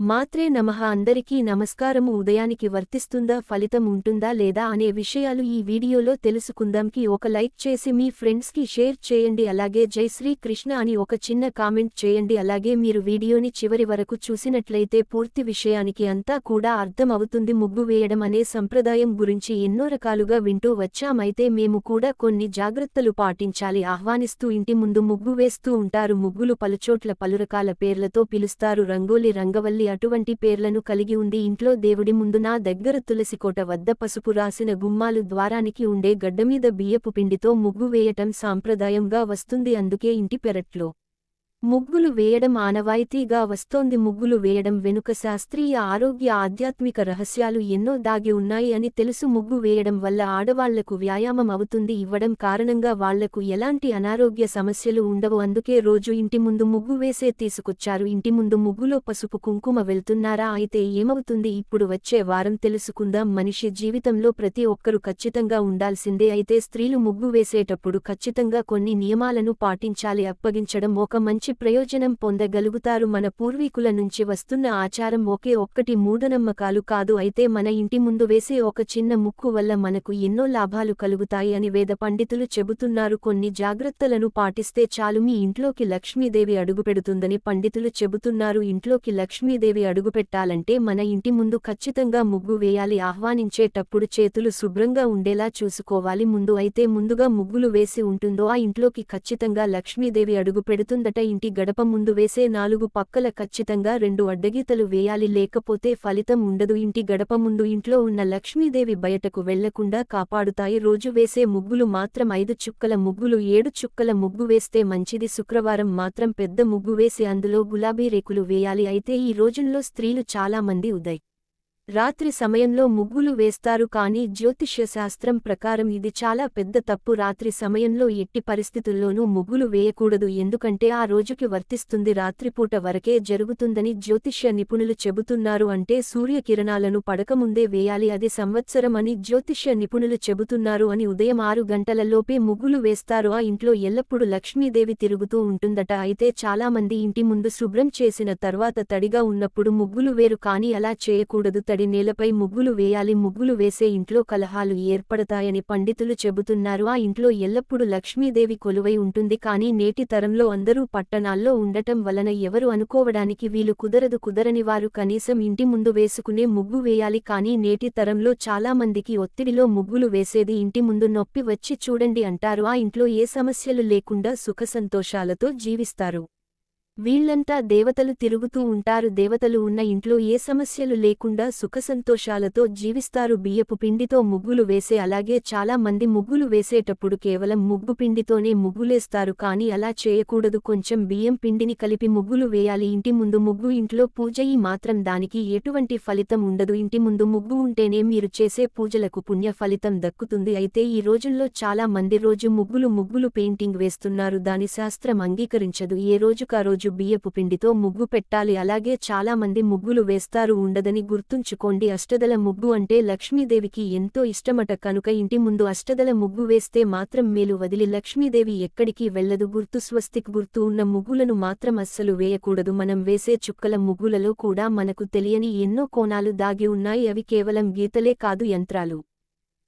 మాత్రే నమః అందరికీ నమస్కారము. ఉదయానికి వర్తిస్తుందా ఫలితం ఉంటుందా లేదా అనే విషయాలు ఈ వీడియోలో తెలుసుకుందాంకి ఒక లైక్ చేసి మీ ఫ్రెండ్స్కి షేర్ చేయండి. అలాగే జై శ్రీ కృష్ణ అని ఒక చిన్న కామెంట్ చేయండి. అలాగే మీరు వీడియోని చివరి వరకు చూసినట్లయితే పూర్తి విషయానికి అంతా కూడా అర్థం అవుతుంది ముగ్గు వేయడం అనే సంప్రదాయం గురించి ఎన్నో రకాలుగా వింటూ వచ్చామైతే మేము కూడా కొన్ని జాగ్రత్తలు పాటించాలి. ఆహ్వానిస్తూ ఇంటి ముందు ముగ్గు వేస్తూ ఉంటారు. ముగ్గులు పలుచోట్ల పలురకాల పేర్లతో పిలుస్తారు. రంగోలి రంగవల్లి అటువంటి పేర్లను కలిగి ఉంది ఇంట్లో దేవుడి ముందు నా దగ్గర తులసికోట వద్ద పసుపు రాసిన గుమ్మాలు ద్వారానికి ఉండే గడ్డమీద బియ్యపు పిండితో ముగ్గు వేయటం సాంప్రదాయంగా వస్తుంది. అందుకే ఇంటి పెరట్లో ముగ్గులు వేయడం ఆనవాయితీగా వస్తోంది. ముగ్గులు వేయడం వెనుక శాస్త్రీయ ఆరోగ్య ఆధ్యాత్మిక రహస్యాలు ఎన్నో దాగి ఉన్నాయి అని తెలుసు. ముగ్గు వేయడం వల్ల ఆడవాళ్ళకు వ్యాయామం అవుతుంది. ఇవ్వడం కారణంగా వాళ్ళకు ఎలాంటి అనారోగ్య సమస్యలు ఉండవు. అందుకే రోజు ఇంటి ముందు ముగ్గు వేసే తీసుకొచ్చారు. ఇంటి ముందు ముగ్గులో పసుపు కుంకుమ వెళ్తున్నారా? అయితే ఏమవుతుంది? ఇప్పుడు వచ్చే వారం తెలుసుకుందాం. మనిషి జీవితంలో ప్రతి ఒక్కరూ ఖచ్చితంగా ఉండాల్సిందే. అయితే స్త్రీలు ముగ్గు వేసేటప్పుడు ఖచ్చితంగా కొన్ని నియమాలను పాటించాలి. అప్పగించడం ఒక మంచి ప్రయోజనం పొందగలుగుతారు. మన పూర్వీకుల నుంచి వస్తున్న ఆచారం ఒకే ఒక్కటి మూఢనమ్మకాలు కాదు. అయితే మన ఇంటి ముందు వేసే ఒక చిన్న ముక్కు వల్ల మనకు ఎన్నో లాభాలు కలుగుతాయి అని వేద పండితులు చెబుతున్నారు. కొన్ని జాగ్రత్తలను పాటిస్తే చాలు. మీ ఇంట్లోకి లక్ష్మీదేవి అడుగుపెడుతుందని పండితులు చెబుతున్నారు. ఇంట్లోకి లక్ష్మీదేవి అడుగుపెట్టాలంటే మన ఇంటి ముందు ఖచ్చితంగా ముగ్గు వేయాలి. ఆహ్వానించేటప్పుడు చేతులు శుభ్రంగా ఉండేలా చూసుకోవాలి. ముందు అయితే ముందుగా ముగ్గులు వేసి ఉంటుందో ఆ ఇంట్లోకి ఖచ్చితంగా లక్ష్మీదేవి అడుగు పెడుతుందట ఇంటి గడప ముందు వేసే నాలుగు పక్కల ఖచ్చితంగా రెండు అడ్డగీతలు వేయాలి లేకపోతే ఫలితం ఉండదు. ఇంటి గడప ముందు ఇంట్లో ఉన్న లక్ష్మీదేవి బయటకు వెళ్ళకుండా కాపాడుతాయి. రోజు వేసే ముగ్గులు మాత్రం ఐదు చుక్కల ముగ్గులు ఏడు చుక్కల ముగ్గు వేస్తే మంచిది. శుక్రవారం మాత్రం పెద్ద ముగ్గు వేసి అందులో గులాబీ రేకులు వేయాలి. అయితే ఈ రోజుల్లో స్త్రీలు చాలా మంది ఉదయ్ రాత్రి సమయంలో ముగ్గులు వేస్తారు కానీ జ్యోతిష్య శాస్త్రం ప్రకారం ఇది చాలా పెద్ద తప్పు. రాత్రి సమయంలో ఎట్టి పరిస్థితుల్లోనూ ముగ్గులు వేయకూడదు ఎందుకంటే ఆ రోజుకి వర్తిస్తుంది. రాత్రిపూట వరకే జరుగుతుందని జ్యోతిష్య నిపుణులు చెబుతున్నారు అంటే సూర్యకిరణాలను పడకముందే వేయాలి. అది సంవత్సరం అని జ్యోతిష్య నిపుణులు చెబుతున్నారు అని ఉదయం ఆరు గంటలలోపే ముగ్గులు వేస్తారు. ఆ ఇంట్లో ఎల్లప్పుడూ లక్ష్మీదేవి తిరుగుతూ ఉంటుందట. అయితే చాలామంది ఇంటి ముందు శుభ్రం చేసిన తర్వాత తడిగా ఉన్నప్పుడు ముగ్గులు వేరు కానీ అలా చేయకూడదు. నిలబడి నేలపై ముగ్గులు వేయాలి. ముగ్గులు వేసే ఇంట్లో కలహాలు ఏర్పడతాయని పండితులు చెబుతున్నారు. ఆ ఇంట్లో ఎల్లప్పుడూ లక్ష్మీదేవి కొలువై ఉంటుంది. కానీ నేటి తరంలో అందరూ పట్టణాల్లో ఉండటం వలన ఎవరు అనుకోవడానికి వీలు కుదరదు. కుదరని వారు కనీసం ఇంటి ముందు వేసుకునే ముగ్గు వేయాలి. కానీ నేటి తరంలో చాలా మందికి ఒత్తిడిలో ముగ్గులు వేసేది ఇంటి ముందు నొప్పి వచ్చి చూడండి అంటారు. ఆ ఇంట్లో ఏ సమస్యలు లేకుండా సుఖసంతోషాలతో జీవిస్తారు. వీళ్ళంతా దేవతలు తిరుగుతూ ఉంటారు. దేవతలు ఉన్న ఇంట్లో ఏ సమస్యలు లేకుండా సుఖసంతోషాలతో జీవిస్తారు. బియ్యపు పిండితో ముగ్గులు వేసే అలాగే చాలా మంది ముగ్గులు వేసేటప్పుడు కేవలం ముగ్గు పిండితోనే ముగ్గులేస్తారు. కానీ అలా చేయకూడదు. కొంచెం బియ్యం పిండిని కలిపి ముగ్గులు వేయాలి. ఇంటి ముందు ముగ్గు ఇంట్లో పూజయి మాత్రం దానికి ఎటువంటి ఫలితం ఉండదు. ఇంటి ముందు ముగ్గు ఉంటేనే మీరు చేసే పూజలకు పుణ్య ఫలితం దక్కుతుంది. అయితే ఈ రోజుల్లో చాలా మంది రోజు ముగ్గులు ముగ్గులు పెయింటింగ్ వేస్తున్నారు. దాని శాస్త్రం అంగీకరించదు. ఏ రోజుకా రోజు బియ్యపు పిండితో ముగ్గు పెట్టాలి. అలాగే చాలా మంది ముగ్గులు వేస్తారు. ఉండదని గుర్తుంచుకోండి. అష్టదల ముగ్గు అంటే లక్ష్మీదేవికి ఎంతో ఇష్టమట. కనుక ఇంటి ముందు అష్టదల ముగ్గు వేస్తే మాత్రం మేలు. వదిలి లక్ష్మీదేవి ఎక్కడికి వెళ్ళదు గుర్తు స్వస్తిక్ గుర్తు ఉన్న ముగ్గులను మాత్రం అస్సలు వేయకూడదు. మనం వేసే చుక్కల ముగ్గులలో కూడా మనకు తెలియని ఎన్నో కోణాలు దాగి ఉన్నాయి. అవి కేవలం గీతలే కాదు యంత్రాలు.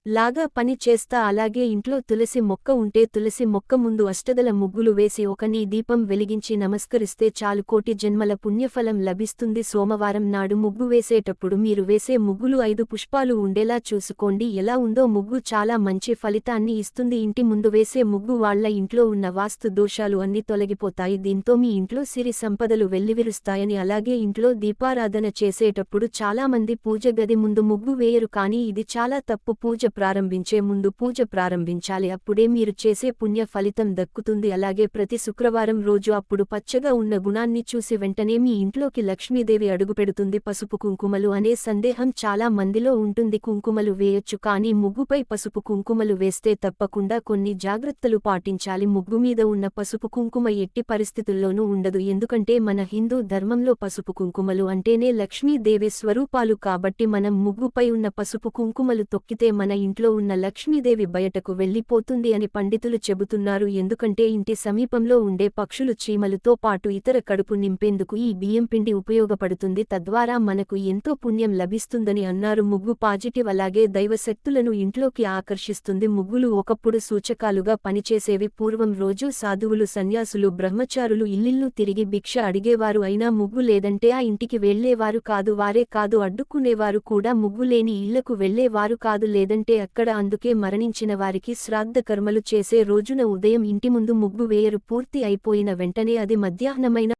లాగా పని చేస్తా అలాగే ఇంట్లో తులసి మొక్క ఉంటే తులసి మొక్క ముందు అష్టదల ముగ్గులు వేసి ఒకని దీపం వెలిగించి నమస్కరిస్తే చాలు కోటి జన్మల పుణ్యఫలం లభిస్తుంది. సోమవారం నాడు ముగ్గు వేసేటప్పుడు మీరు వేసే ముగ్గులు ఐదు పుష్పాలు ఉండేలా చూసుకోండి. ఎలా ఉందో ముగ్గు చాలా మంచి ఫలితాన్ని ఇస్తుంది. ఇంటి ముందు వేసే ముగ్గు వాళ్ళ ఇంట్లో ఉన్న వాస్తు దోషాలు అన్ని తొలగిపోతాయి. దీంతో మీ ఇంట్లో సిరి సంపదలు వెల్లివిరుస్తాయని అలాగే ఇంట్లో దీపారాధన చేసేటప్పుడు చాలామంది పూజ గది ముందు ముగ్గు వేయరు కానీ ఇది చాలా తప్పు. పూజ ప్రారంభించే ముందు పూజ ప్రారంభించాలి. అప్పుడే మీరు చేసే పుణ్య ఫలితం దక్కుతుంది. అలాగే ప్రతి శుక్రవారం రోజు అప్పుడు పచ్చగా ఉన్న గుణాన్ని చూసి వెంటనే మీ ఇంట్లోకి లక్ష్మీదేవి అడుగుపెడుతుంది. పసుపు కుంకుమలు అనే సందేహం చాలా మందిలో ఉంటుంది. కుంకుమలు వేయొచ్చు కానీ ముగ్గుపై పసుపు కుంకుమలు వేస్తే తప్పకుండా కొన్ని జాగ్రత్తలు పాటించాలి. ముగ్గు మీద ఉన్న పసుపు కుంకుమ ఎట్టి పరిస్థితుల్లోనూ ఉండదు. ఎందుకంటే మన హిందూ ధర్మంలో పసుపు కుంకుమలు అంటేనే లక్ష్మీదేవి స్వరూపాలు కాబట్టి మనం ముగ్గుపై ఉన్న పసుపు కుంకుమలు తొక్కితే మన ఇంట్లో ఉన్న లక్ష్మీదేవి బయటకు వెళ్ళిపోతుంది అని పండితులు చెబుతున్నారు. ఎందుకంటే ఇంటి సమీపంలో ఉండే పక్షులు చీమలతో పాటు ఇతర కడుపు నింపేందుకు ఈ బియ్యం పిండి ఉపయోగపడుతుంది. తద్వారా మనకు ఎంతో పుణ్యం లభిస్తుందని అన్నారు. ముగ్గు పాజిటివ్ అలాగే దైవశక్తులను ఇంట్లోకి ఆకర్షిస్తుంది. ముగ్గులు ఒకప్పుడు సూచకాలుగా పనిచేసేవి. పూర్వం రోజూ సాధువులు సన్యాసులు బ్రహ్మచారులు ఇల్లిల్లు తిరిగి భిక్ష అడిగేవారు. అయినా ముగ్గు లేదంటే ఆ ఇంటికి వెళ్ళేవారు కాదు వారే కాదు అడ్డుకునేవారు కూడా. ముగ్గులేని ఇళ్ళకు వెళ్ళేవారు కాదు లేదంటే అక్కడ అందుకే మరణించిన వారికి శ్రాద్ధ కర్మలు చేసే రోజున ఉదయం ఇంటి ముందు ముగ్గు వేయరు. పూర్తి అయిపోయిన వెంటనే అది మధ్యాహ్నమైన